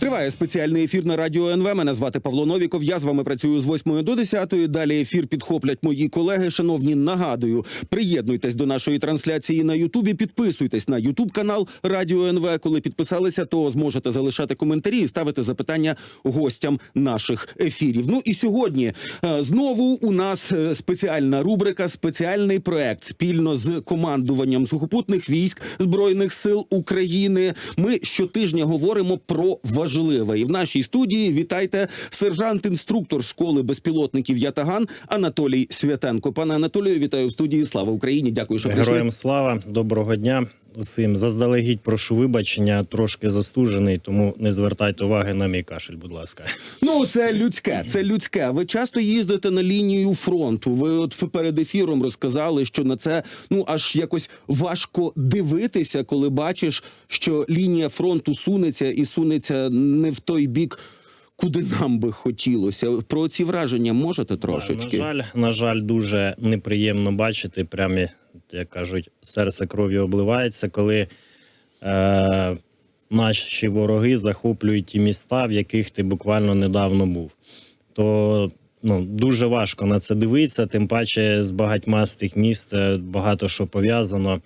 Триває спеціальний ефір на радіо НВ. Мене звати Павло Новіков. Я з вами працюю з 8 до 10. Далі ефір підхоплять мої колеги. Шановні, нагадую, приєднуйтесь до нашої трансляції на Ютубі. Підписуйтесь на Ютуб канал Радіо НВ. Коли підписалися, то зможете залишати коментарі і ставити запитання гостям наших ефірів. Ну і сьогодні е, знову у нас е, спеціальна рубрика, спеціальний проект спільно з командуванням сухопутних військ збройних сил України. Ми щотижня говоримо про важливе. І в нашій студії вітайте сержант-інструктор школи безпілотників Ятаган Анатолій Святенко. Пане Анатолію, вітаю в студії. Слава Україні! Дякую, що прийшли. Героям слава, доброго дня усім. Заздалегідь прошу вибачення, трошки застужений, тому не звертайте уваги на мій кашель, будь ласка. Ну, це людське, це людське. Ви часто їздите на лінію фронту. Ви от перед ефіром розказали, що на це ну аж якось важко дивитися, коли бачиш, що лінія фронту сунеться і сунеться не в той бік. Куди нам би хотілося про ці враження можете трошечки? На жаль, на жаль, дуже неприємно бачити. Прямі, як кажуть, серце кров'ю обливається, коли е, наші вороги захоплюють ті міста, в яких ти буквально недавно був. То ну, дуже важко на це дивитися, тим паче з багатьма з тих міст е, багато що пов'язано.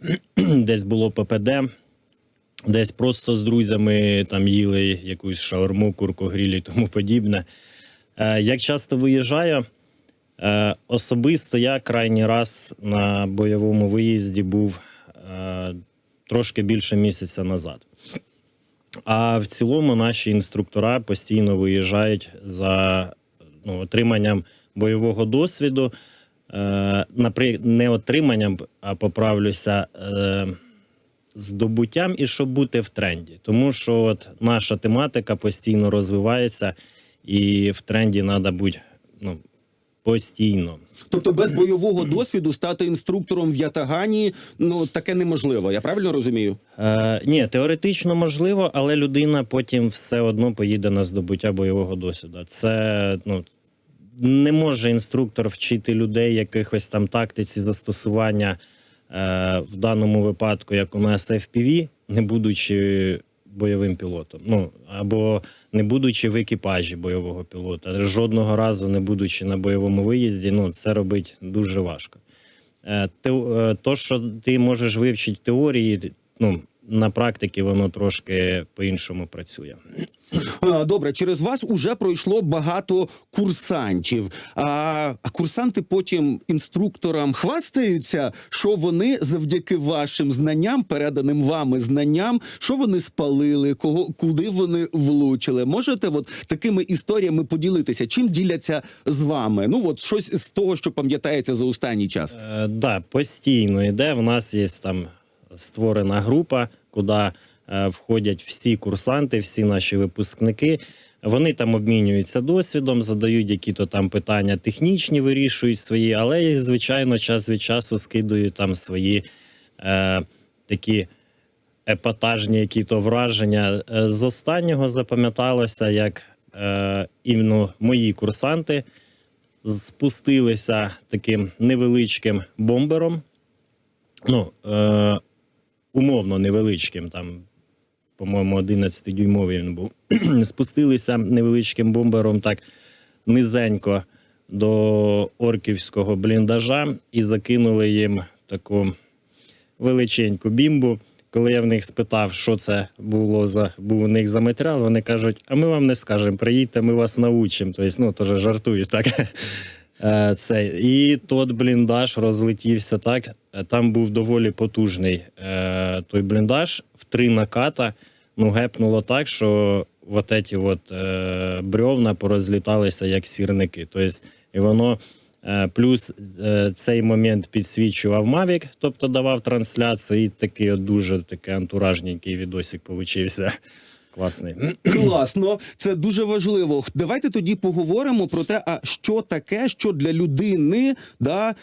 Десь було ППД, десь просто з друзями там їли якусь шаурму, курку грілі і тому подібне. Е, як часто виїжджаю, е, особисто я крайній раз на бойовому виїзді був е, трошки більше місяця назад. А в цілому наші інструктора постійно виїжджають за ну, отриманням бойового досвіду. Е, напри... Не отриманням, а поправлюся. Здобуттям і щоб бути в тренді. Тому що от наша тематика постійно розвивається, і в тренді треба бути ну, постійно. Тобто без бойового досвіду стати інструктором в Ятагані ну таке неможливо. Я правильно розумію? Е, ні, теоретично можливо, але людина потім все одно поїде на здобуття бойового досвіду. Це ну. Не може інструктор вчити людей якихось там тактиці застосування в даному випадку, як у нас FPV, не будучи бойовим пілотом. Ну або не будучи в екіпажі бойового пілота, жодного разу не будучи на бойовому виїзді, ну це робить дуже важко. Е, те, е, то, що ти можеш вивчити теорії, ну на практиці воно трошки по-іншому працює. Добре, через вас уже пройшло багато курсантів. А курсанти потім інструкторам хвастаються, що вони завдяки вашим знанням, переданим вами знанням, що вони спалили, кого куди вони влучили. Можете от такими історіями поділитися? Чим діляться з вами? Ну от щось з того, що пам'ятається за останній час. Е, да, постійно йде. В нас є там створена група, куди е, входять всі курсанти, всі наші випускники. Вони там обмінюються досвідом, задають які-то там питання технічні, вирішують свої, але звичайно, час від часу скидують там свої е, такі епатажні які-то враження. Е, З останнього запам'яталося, як е, іменно мої курсанти спустилися таким невеличким бомбером. Ну, е, умовно невеличким, там, по-моєму, 11-дюймовий він був. Спустилися невеличким бомбером так низенько до орківського бліндажа і закинули їм таку величеньку бімбу. Коли я в них спитав, що це було за був у них за матеріал, вони кажуть: а ми вам не скажемо, приїдьте, ми вас научимо. Тобто, ну, теж жартують так. Е, Це. І тот бліндаж розлетівся так. Е, Там був доволі потужний е, той бліндаж в три наката. Ну, гепнуло так, що от эти от, е, бревна порозліталися як сірники. Тобто, і воно е, плюс е, цей момент підсвічував Mavic, тобто давав трансляцію, і такий от дуже такий антуражненький відосик получився. Класний. Класно, це дуже важливо. Давайте тоді поговоримо про те, а що таке, що для людини да,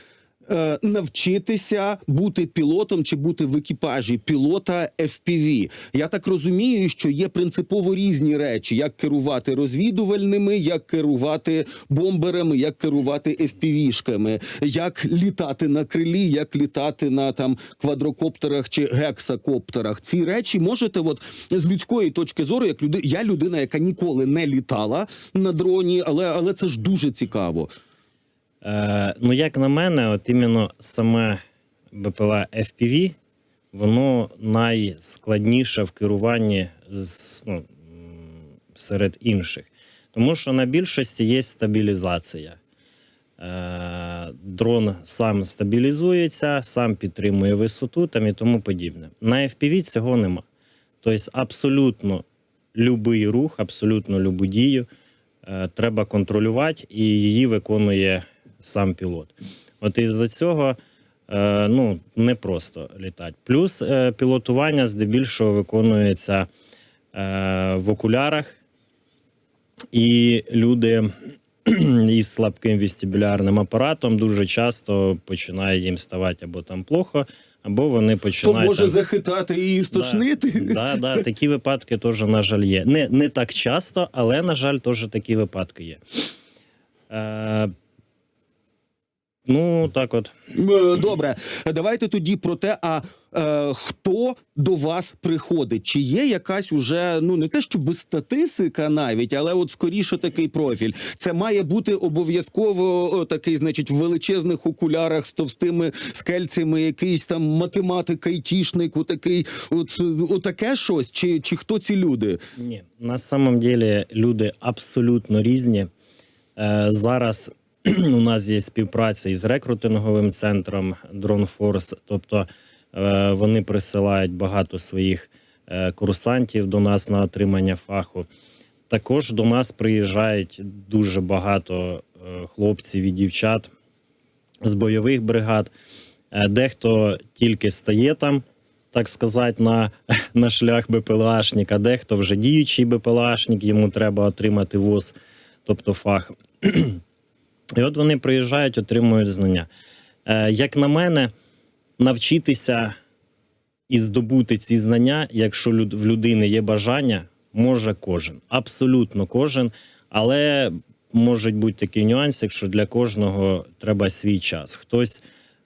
е, навчитися бути пілотом чи бути в екіпажі пілота FPV. Я так розумію, що є принципово різні речі: як керувати розвідувальними, як керувати бомберами, як керувати FPV-шками, як літати на крилі, як літати на там квадрокоптерах чи гексакоптерах. Ці речі можете, от з людської точки зору, як люди, я людина, яка ніколи не літала на дроні, але, але це ж дуже цікаво. Е, ну, як на мене, от іменно саме БПЛА FPV, воно найскладніше в керуванні з, ну, серед інших. Тому що на більшості є стабілізація. Е, дрон сам стабілізується, сам підтримує висоту там і тому подібне. На FPV цього нема. Тобто, абсолютно любий рух, абсолютно любу дію е, треба контролювати, і її виконує сам пілот. От із-за цього е, ну, не просто літати. Плюс е, пілотування здебільшого виконується е, в окулярах, і люди із слабким вестибулярним апаратом дуже часто починає їм ставати або там плохо, або вони починають То може там- захитати і стошнити. Да, да, такі випадки теж, на жаль, є. Не, не так часто, але, на жаль, теж такі випадки є. Е, ну, так от. Е, Добре, давайте тоді про те, а е, хто до вас приходить? Чи є якась уже ну не те, щоб статистика навіть, але от скоріше такий профіль. Це має бути обов'язково такий, значить, в величезних окулярах з товстими скельцями, якийсь там математик, айтішник, отакий, от, отаке щось, чи, чи хто ці люди? Ні, на самом деле люди абсолютно різні. Е, зараз у нас є співпраця із рекрутинговим центром Drone Force, тобто е, вони присилають багато своїх е, курсантів до нас на отримання фаху. Також до нас приїжджають дуже багато е, хлопців і дівчат з бойових бригад. Дехто тільки стає там, так сказати, на, на шлях БПЛАшника, дехто вже діючий БПЛАшник, йому треба отримати ВОЗ, тобто фах. І от вони приїжджають, отримують знання. Е, Як на мене, навчитися і здобути ці знання, якщо в людини є бажання, може кожен. Абсолютно кожен. Але можуть бути такі нюанси, що для кожного треба свій час. Хтось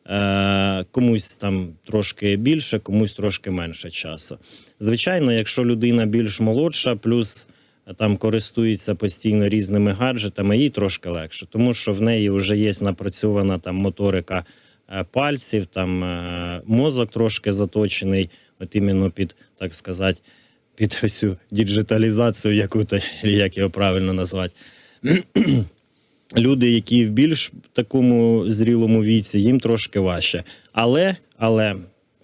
е, комусь там трошки більше, комусь трошки менше часу. Звичайно, якщо людина більш молодша, плюс там користується постійно різними гаджетами, їй трошки легше, тому що в неї вже є напрацьована там моторика е, пальців, там е, мозок трошки заточений, от іменно під, так сказати, під цю діджиталізацію, яку то, як його правильно назвати. Люди, які в більш такому зрілому віці, їм трошки важче. Але, але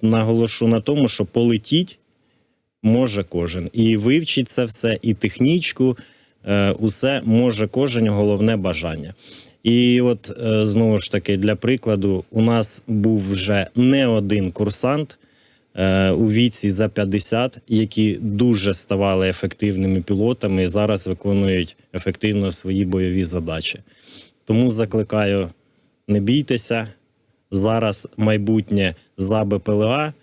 наголошу на тому, що полетіть може кожен. І вивчить це все, і технічку, е, усе може кожен, головне бажання. І от е, знову ж таки, для прикладу, у нас був вже не один курсант е, у віці за 50, які дуже ставали ефективними пілотами і зараз виконують ефективно свої бойові задачі. Тому закликаю, не бійтеся. Зараз майбутнє за БПЛА,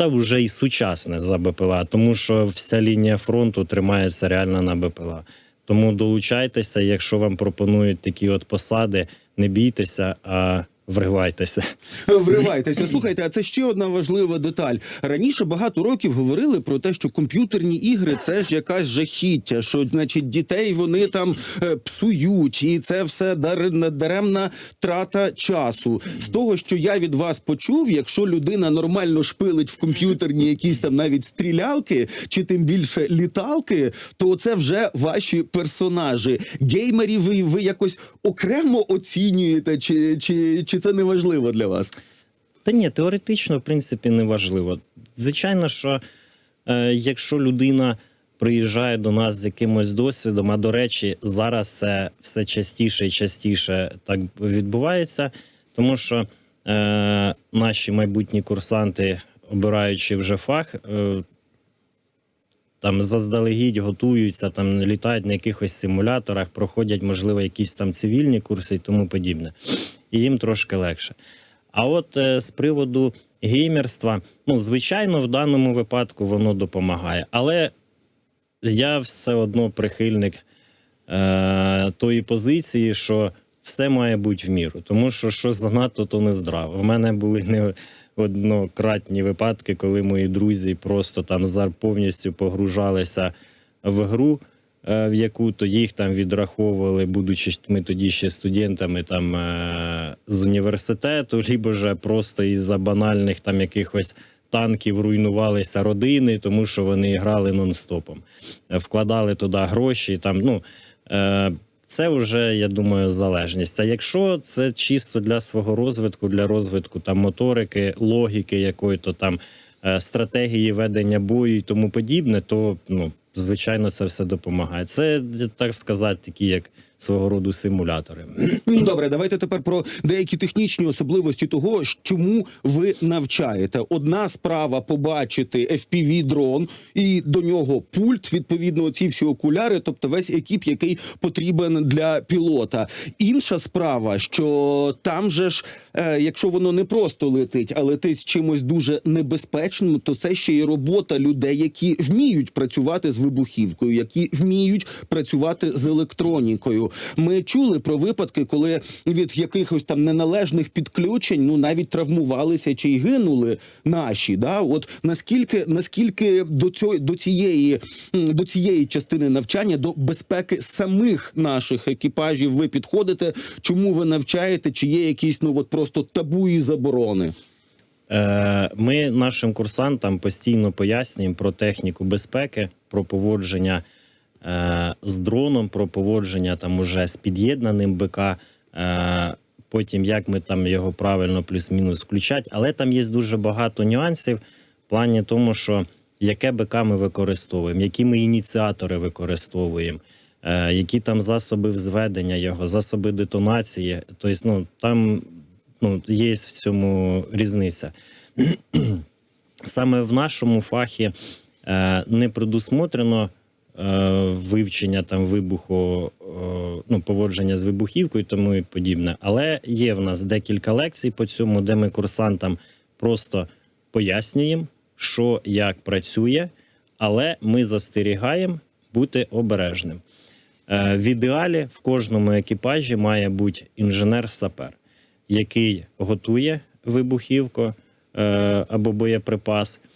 та вже і сучасне за БПЛА, тому що вся лінія фронту тримається реально на БПЛА. Тому долучайтеся, якщо вам пропонують такі от посади, не бійтеся, а вривайтеся. Вривайтеся. Слухайте, а це ще одна важлива деталь. Раніше багато років говорили про те, що комп'ютерні ігри це ж якась жахіття, що значить дітей вони там е, псують, і це все дар- даремна трата часу. З того, що я від вас почув, якщо людина нормально шпилить в комп'ютерні якісь там навіть стрілялки, чи тим більше літалки, то це вже ваші персонажі. Геймерів ви, ви якось окремо оцінюєте, чи, чи, чи це не важливо для вас? Та ні, теоретично, в принципі, не важливо. Звичайно, що е, якщо людина приїжджає до нас з якимось досвідом, а до речі, зараз це все частіше і частіше так відбувається, тому що е, наші майбутні курсанти, обираючи вже фах, е, там заздалегідь готуються, там літають на якихось симуляторах, проходять, можливо, якісь там цивільні курси і тому подібне. І їм трошки легше. А от е, з приводу геймерства, ну, звичайно, в даному випадку воно допомагає. Але я все одно прихильник е, тої позиції, що все має бути в міру. Тому що що занадто, то не здраво. В мене були неоднократні випадки, коли мої друзі просто там повністю погружалися в гру. Е, В яку то їх там відраховували, будучи ми тоді ще студентами там е, з університету, либо же просто із-за банальних там якихось танків руйнувалися родини, тому що вони грали нон-стопом, Е, вкладали туди гроші. Там, ну, це вже, я думаю, залежність. А якщо це чисто для свого розвитку, для розвитку там моторики, логіки якої то там стратегії ведення бою і тому подібне, то ну, звичайно це все допомагає. Це так сказати, такі як свого роду симулятори. Ну, Добре, давайте тепер про деякі технічні особливості того, чому ви навчаєте. Одна справа побачити fpv дрон і до нього пульт, відповідно, ці всі окуляри, тобто весь екіп, який потрібен для пілота. Інша справа, що там же ж, е, якщо воно не просто летить, а летить з чимось дуже небезпечним, то це ще й робота людей, які вміють працювати з вибухівкою, які вміють працювати з електронікою. Ми чули про випадки, коли від якихось там неналежних підключень ну навіть травмувалися чи й гинули наші. Да, от наскільки наскільки до цього до цієї до цієї частини навчання, до безпеки самих наших екіпажів, ви підходите? Чому ви навчаєте? Чи є якісь ну от просто табу і заборони? Е, Ми нашим курсантам постійно пояснюємо про техніку безпеки, про поводження е, з дроном, про поводження там уже з під'єднаним БК. е, Потім як ми там його правильно плюс-мінус включати. Але там є дуже багато нюансів в плані тому, що яке БК ми використовуємо, які ми ініціатори використовуємо, е, які там засоби взведення його, засоби детонації. Тобто, ну там ну, є в цьому різниця. Саме в нашому фахі не предусмотрено вивчення там вибуху, е, ну, поводження з вибухівкою тому і подібне. Але є в нас декілька лекцій по цьому, де ми курсантам просто пояснюємо, що як працює, але ми застерігаємо бути обережним. Е, В ідеалі в кожному екіпажі має бути інженер-сапер, який готує вибухівку е, або боєприпас, е,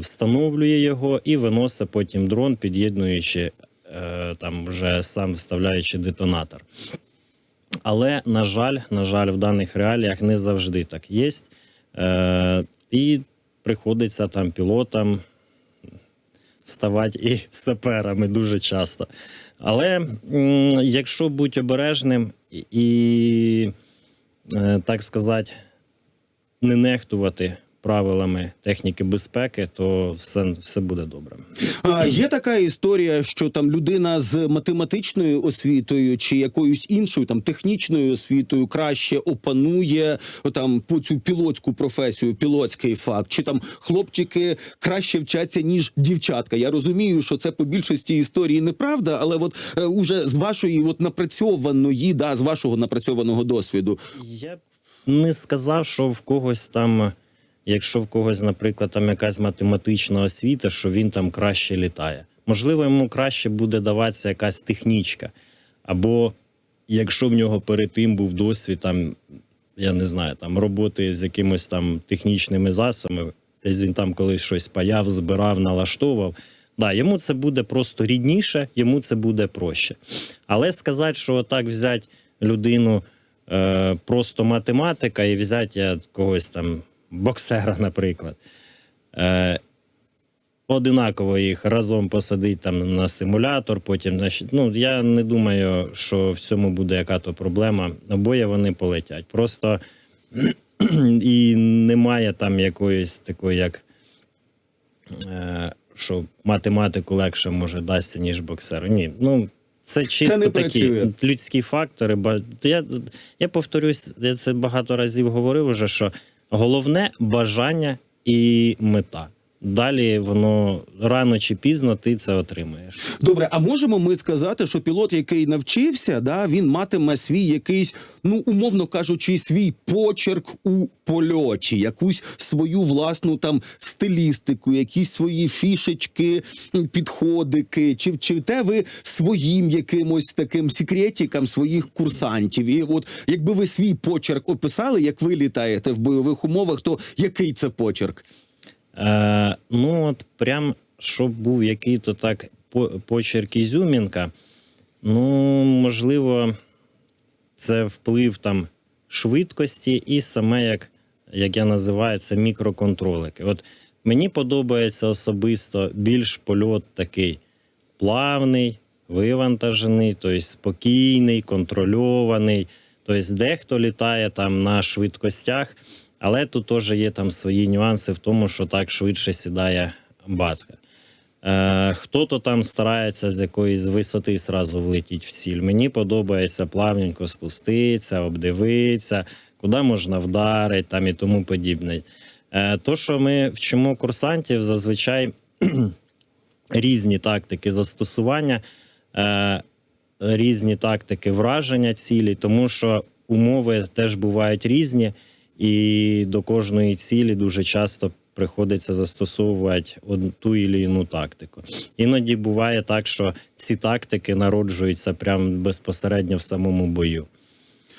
встановлює його і виносить потім дрон, під'єднуючи е, там вже сам вставляючи детонатор. Але, на жаль, на жаль, в даних реаліях не завжди так є. Е, і приходиться там пілотам ставати і саперами дуже часто. Але якщо бути обережним і, е, так сказати, не нехтувати правилами техніки безпеки, то все, все буде добре. А є така історія, що там людина з математичною освітою чи якоюсь іншою там технічною освітою краще опанує там по цю пілотську професію, пілотський факт, чи там хлопчики краще вчаться ніж дівчатка. Я розумію, що це по більшості історії неправда, але от е, уже з вашої от напрацьованої, да, з вашого напрацьованого досвіду. Я б не сказав, що в когось там, якщо в когось, наприклад, там якась математична освіта, що він там краще літає. Можливо, йому краще буде даватися якась технічка. Або якщо в нього перед тим був досвід, там, я не знаю, там роботи з якимось там технічними засобами, десь він там колись щось паяв, збирав, налаштовував. Да, йому це буде просто рідніше, йому це буде проще. Але сказати, що так взяти людину е, просто математика і взяти я когось там боксера, наприклад. Е, одинаково їх разом посадити там на симулятор, потім значить, ну я не думаю, що в цьому буде яка-то проблема. Обоє вони полетять. Просто і немає там якоїсь такої, як е, що математику легше може дасться, ніж боксеру. Ні, ну це чисто не такі працює. людські фактори. Я, я повторюсь, я це багато разів говорив уже, що головне бажання і мета. Далі воно рано чи пізно ти це отримаєш. Добре, а можемо ми сказати, що пілот, який навчився, да, він матиме свій якийсь, ну умовно кажучи, свій почерк у польоті, якусь свою власну там стилістику, якісь свої фішечки, підходики, чи вчите ви своїм якимось таким секретикам своїх курсантів? І от якби ви свій почерк описали, як ви літаєте в бойових умовах, то який це почерк? Е, ну, от прям, щоб був який-то так почерк Ізюмінка, ну, можливо, це вплив там швидкості і саме, як, як я називаю, це мікроконтролики. От мені подобається особисто більш польот такий плавний, вивантажений, тобто спокійний, контрольований. Тобто дехто літає там на швидкостях, але тут теж є там свої нюанси в тому, що так швидше сідає батка. Е, хто-то там старається з якоїсь висоти сразу влетіти в ціль. Мені подобається плавненько спуститися, обдивитися, куди можна вдарити там і тому подібне. Е, то, що ми вчимо курсантів, зазвичай різні тактики застосування, е, різні тактики враження цілі, тому що умови теж бувають різні, і до кожної цілі дуже часто приходиться застосовувати ту чи іншу тактику. Іноді буває так, що ці тактики народжуються прямо безпосередньо в самому бою.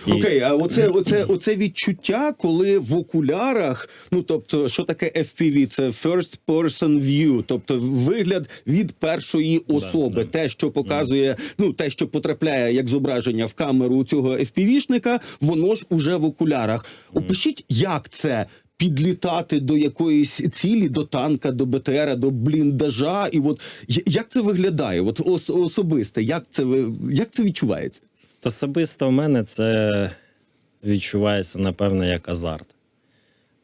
І- Окей, а оце, оце, оце відчуття, коли в окулярах, ну тобто, що таке FPV? Це First Person View, тобто вигляд від першої особи, да. те, що показує, ну те, що потрапляє як зображення в камеру цього FPV-шника, воно ж уже в окулярах. Опишіть, як це. Підлітати до якоїсь цілі, до танка, до БТРа, до бліндажа, і от як це виглядає? От ос- особисте, як це ви як це відчувається? Особисто в мене це відчувається, напевно, як азарт.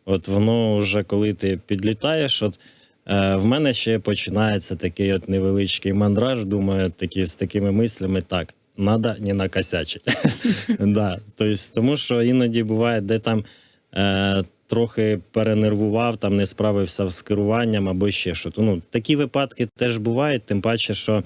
От воно вже коли ти підлітаєш, от е, в мене ще починається такий от невеличкий мандраж. Думаю, такі з такими мислями, так, треба не накосячити. да, тобто, тому що іноді буває, де там е, трохи перенервував, там не справився з керуванням або ще що. Ну, такі випадки теж бувають, тим паче, що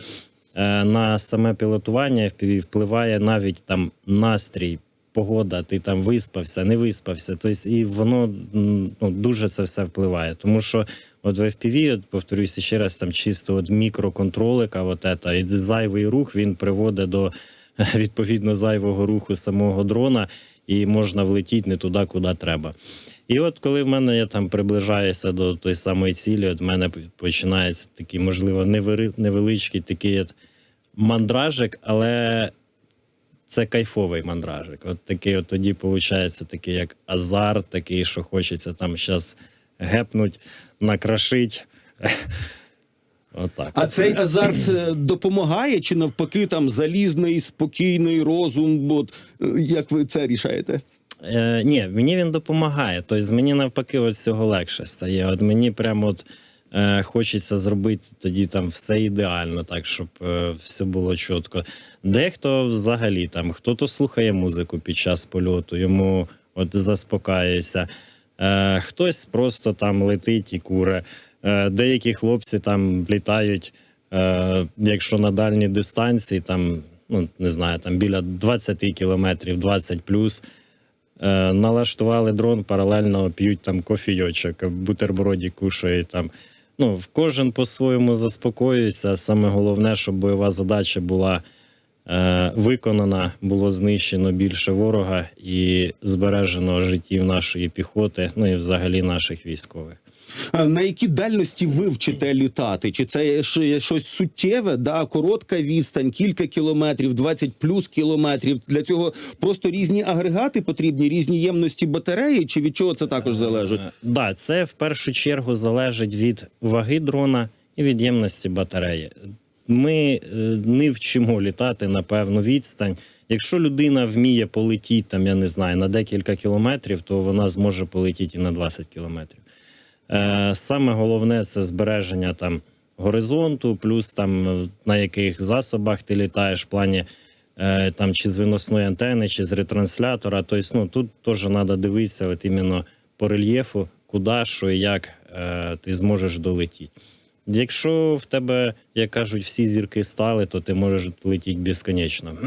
на саме пілотування FPV впливає навіть там настрій, погода, ти там виспався, не виспався. Тобто, і воно ну, дуже це все впливає. Тому що от в FPV, от, повторюся ще раз, там чисто от мікроконтролика, от ета, і зайвий рух він приводить до відповідно зайвого руху самого дрона, і можна влетіти не туди, куди треба. І от коли в мене я там приближаюся до тої самої цілі, от в мене починається такий, можливо, невеличкий такий от мандражик, але це кайфовий мандражик. От такий, от тоді виходить такий як азарт, такий, що хочеться там зараз гепнуть, накрошить. Отак. А цей азарт е, допомагає чи навпаки там залізний, спокійний розум? От е, як ви це рішаєте? Е, ні, мені він допомагає. Тобто мені навпаки от цього легше стає. От мені прямо от, е, хочеться зробити тоді там все ідеально, так, щоб е, все було чітко. Дехто взагалі там, хто-то слухає музику під час польоту, йому от заспокаюється. Е, хтось просто там летить і куре. Е, деякі хлопці там літають, е, якщо на дальній дистанції, там, ну не знаю, там біля 20 кілометрів, 20 плюс. Е, налаштували дрон, паралельно п'ють там кофійочок, бутерброді кушають там. Ну, кожен по-своєму заспокоюється. Саме головне, щоб бойова задача була е, виконана, було знищено більше ворога і збережено життів нашої піхоти, ну і взагалі наших військових. А На які дальності ви вчите літати? Чи це щось суттєве? Да, коротка відстань, кілька кілометрів, 20 плюс кілометрів. Для цього просто різні агрегати потрібні, різні ємності батареї, чи від чого це також залежить? Е, Да, це в першу чергу залежить від ваги дрона і від ємності батареї. Ми е, не вчимо літати на певну відстань. Якщо людина вміє полетіти, там, я не знаю, на декілька кілометрів, то вона зможе полетіти і на 20 кілометрів. Е, Саме головне це збереження там горизонту, плюс там е, на яких засобах ти літаєш в плані е, там чи з виносної антени, чи з ретранслятора. Тобто, ну тут теж треба дивитися, от іменно по рельєфу, куди, що і як ти зможеш долетіти. Якщо в тебе, як кажуть, всі зірки стали, то ти можеш летіти безконечно.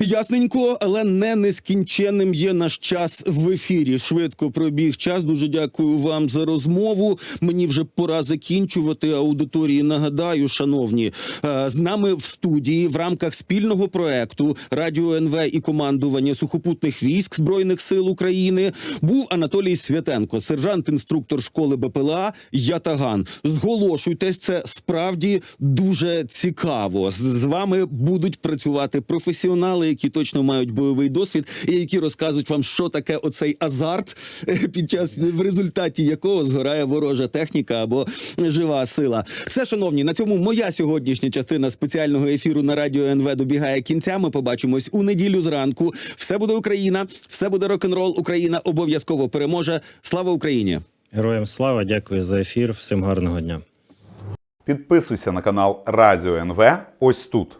Ясненько, але не нескінченним є наш час в ефірі. Швидко пробіг час. Дуже дякую вам за розмову. Мені вже пора закінчувати аудиторії. Нагадаю, шановні, е, з нами в студії в рамках спільного проекту Радіо НВ і командування сухопутних військ збройних сил України був Анатолій Святенко, сержант-інструктор школи БПЛА Ятаган. Зголошуйтесь, це справді дуже цікаво. З- вами будуть працювати професіонали, які точно мають бойовий досвід, і які розкажуть вам, що таке оцей азарт, під час в результаті якого згорає ворожа техніка або жива сила. Все, шановні, на цьому моя сьогоднішня частина спеціального ефіру на радіо НВ добігає кінця. Ми побачимось у неділю зранку. Все буде Україна, все буде рок-н-рол. Україна обов'язково переможе. Слава Україні! Героям слава, дякую за ефір. Всім гарного дня. Підписуйся на канал Радіо НВ ось тут.